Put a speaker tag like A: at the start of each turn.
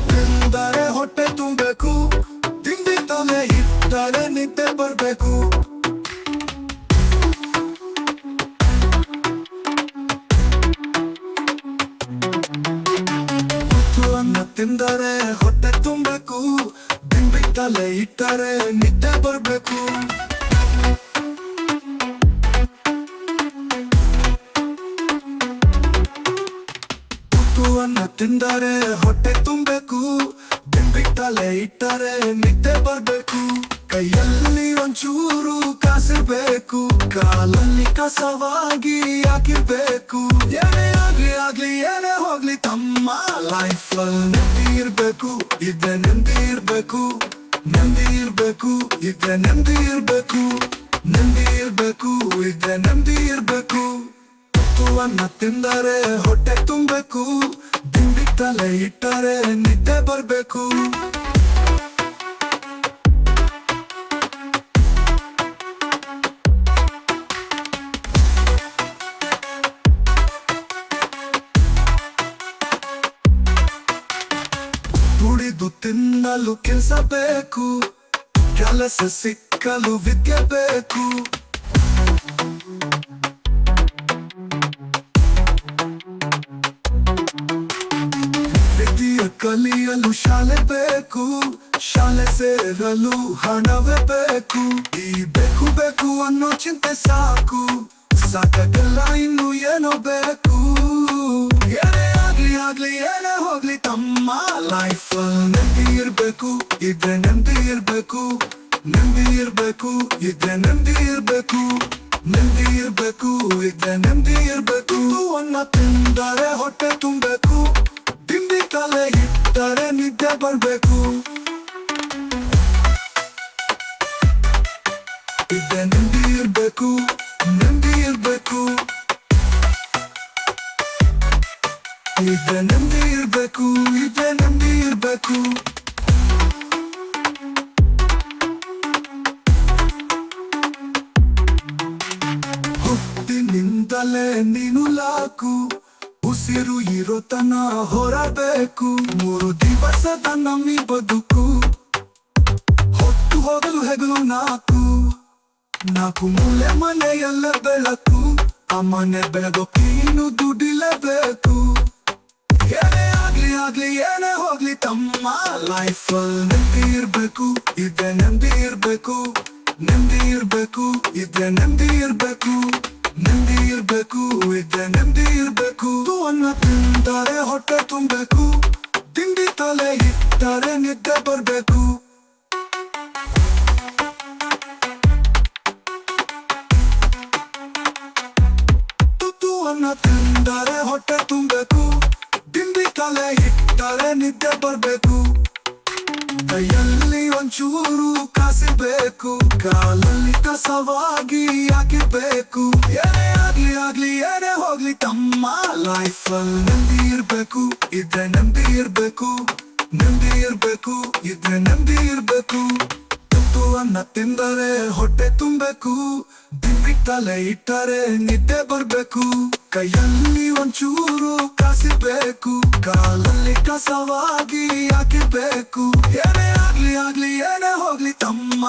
A: ತಿಂದರೆ ಹೊಟ್ಟೆ ತುಂಬಬೇಕು. ತಿಂಡಿ ತಲೆ ಇಟ್ಟರೆ ನಿದ್ದೆ ಬರ್ಬೇಕು. ಅನ್ನ ತಿಂದರೆ ಹೊಟ್ಟೆ ತುಂಬಬೇಕು. ತಿಂಡಿ ತಲೆ ಇಟ್ಟರೆ ನಿದ್ದೆ ಬರ್ಬೇಕು. ತಿಂದರೆ ಹೊಟ್ಟೆ ತುಂಬಬೇಕು. ಬಿಂಬಿ ತಲೆ ಇಟ್ಟರೆ ನಿದ್ದೆ ಬರ್ಬೇಕು. ಕೈಯಲ್ಲಿ ಒಂಚೂರು ಕಾಸಿರ್ಬೇಕು. ಕಾಲಲ್ಲಿ ಕಸವಾಗಿ ಹಾಕಿರ್ಬೇಕು. ಏನೇ ಆಗ್ಲಿ ಆಗ್ಲಿ, ಏನೇ ಹೋಗ್ಲಿ, ತಮ್ಮ ಲೈಫ್ ನೆಮ್ಮದಿ ಇರ್ಬೇಕು. ಇದ್ರೆ ನೆಮ್ಮದಿ ಇರ್ಬೇಕು. ನೆಮ್ಮದಿ ಇರ್ಬೇಕು. ಇದ್ರೆ ನೆಮ್ಮದಿ ಇರ್ಬೇಕು. ನೆಮ್ಮದಿ ಇರ್ಬೇಕು. ಇದ್ರೆ ನೆಮ್ಮದಿ ಇರ್ಬೇಕು. ತುತ್ತುವನ್ನ ತಿಂದರೆ ಹೊಟ್ಟೆ ತುಂಬಬೇಕು. ದಿಂಡಿ ತಲೆ ಇಟ್ಟರೆ ನಿದ್ದೆ ಬರಬೇಕು. ದುಡಿದು ತಿನ್ನಲು ಕೆಲಸ ಬೇಕು. ಕೆಲಸ ಸಿಕ್ಕಲು ವಿದ್ಯೆ ಬೇಕು. ಕಲಿಯಲು ಶಾಲೆ ಬೇಕು. ಶಾಲೆ ಸೇರಲು ಹಣವೇ ಬೇಕು. ಈ ಬೇಕು ಬೇಕು ಅನ್ನೋ ಚಿಂತೆ ಸಾಕು. ಸಾಕಾಗಲ್ಲ ಇನ್ನು ಏನೋ ಬೇಕು. ಏನೇ ಆಗ್ಲಿ ಆಗ್ಲಿ, ಏನೇ ಹೋಗ್ಲಿ, ತಮ್ಮ ಲೈಫ್ ನೆಮ್ಮದಿ ಇರ್ಬೇಕು. ಇದ್ರೆ ನೆಮ್ಮದಿ ಇರ್ಬೇಕು. ನೆಮ್ಮದಿ ಇರ್ಬೇಕು. ಇದ್ರೆ ನೆಮ್ಮದಿ ಇರ್ಬೇಕು. ನೆಮ್ಮದಿ ಇರ್ಬೇಕು. ಇದ್ರೆ ನೆಮ್ಮದಿ ಇರ್ಬೇಕು. ಅನ್ನ ತಿಂದರೆ ಹೊಟ್ಟೆ ತುಂಬಬೇಕು. ತಿಂಡಿ ತಲೆ ಇಟ್ಟರೆ ನಿದ್ದೆ ಬರ್ಬೇಕು. ಇದ್ದೆ ನೆಮ್ಮದಿ ಇರ್ಬೇಕು ನೆಮ್ಮದಿ ಇರ್ಬೇಕು. ಇದ್ದೆ ನೆಮ್ಮದಿ ಇರ್ಬೇಕು, ಇದ್ದೆ ನೆಮ್ಮದಿ ಇರ್ಬೇಕು. ಹುಟ್ಟಿನಿಂದಲೇ ನೀನು ಲಾಕು. ಉಸಿರು ಇರೋ ತನ ಹೊರಬೇಕು. ಮೂರು ದಿವಸದ ನಮ್ಮಿ ಬದುಕು. ಹೊತ್ತು ಹೋಗಲು ಹೆಗಲು ನಾಕು. ನಾಕು ಮೂಲೆ ಮನೆಯಲ್ಲ ಬೆಳಕು. ಅಮ್ಮನೆ ಮನೆ ಬೆಳಗೋಕೆ ಇನ್ನು ದುಡಿಲೇಬೇಕು. ಏನೇ ಆಗ್ಲಿ ಆಗ್ಲಿ, ಏನೇ ಹೋಗ್ಲಿ, ತಮ್ಮ ಲೈಫ್ ನೆಮ್ಮದಿ ಇರ್ಬೇಕು. ಇದೆ ನೆಮ್ಮದಿ ಇರ್ಬೇಕು. ನೆಮ್ಮದಿ ಇರ್ಬೇಕು. ಇದೆ ನೆಮ್ಮದಿ ಇರ್ಬೇಕು. ನೆಮ್ಮದಿ ಇರ್ಬೇಕು, ಇದ್ರೆ ನೆಮ್ಮದಿ ಇರ್ಬೇಕು. ಅನ್ನ ತಿಂತಾರೆ, ಹೊಟ್ಟೆ ತುಂಬಬೇಕು. ತಿಂಡಿ ತಲೆ ಇಟ್ಟರೆ ನಿದ್ದೆ ಬರ್ಬೇಕು. ತುತ್ತುವನ್ನ ತಿಂದರೆ ಹೊಟ್ಟೆ ತುಂಬಬೇಕು. ದಿಂಡಿ ತಲೆ ಇಟ್ಟರೆ ನಿದ್ದೆ ಬರ್ಬೇಕು. ಕೈಯಲ್ಲಿ ಒಂಚೂರು ಕಾಸಿರ್ಬೇಕು ಕಾಲಲ್ಲಿ ಕಸವಾಗಿ ಹಾಕಿರ್ಬೇಕು ಏನೇ ಆಗ್ಲಿ ಆಗ್ಲಿ, ಏನೇ ಹೋಗ್ಲಿ, ತಮ್ಮ ಲೈಫ್ ನೆಮ್ಮದಿ ಇರ್ಬೇಕು, ಇದ್ರೆ ನಂಬಿ ಇರ್ಬೇಕು, ನೆಮ್ಮದಿ ಇರ್ಬೇಕು, ಇದ್ರೆ ನಂಬಿ ಇರ್ಬೇಕು. ತುತ್ತುವನ್ನ ತಿಂದರೆ ಹೊಟ್ಟೆ ತುಂಬಬೇಕು ದಿಂಬಿ ತಲೆ ಇಟ್ಟರೆ ನಿದ್ದೆ ಬರ್ಬೇಕು. ಕೈಯಲ್ಲಿ ಒಂಚೂರು ಕಾಸಿರ್ಬೇಕು ಕಾಲಲ್ಲಿ ಕಸವಾಗಿ ಯಾಕೆ ಬೇಕು ಏನೇ ಆಗ್ಲಿ ಆಗ್ಲಿ ಏನೇ ಹೋಗ್ಲಿ ತಮ್ಮ.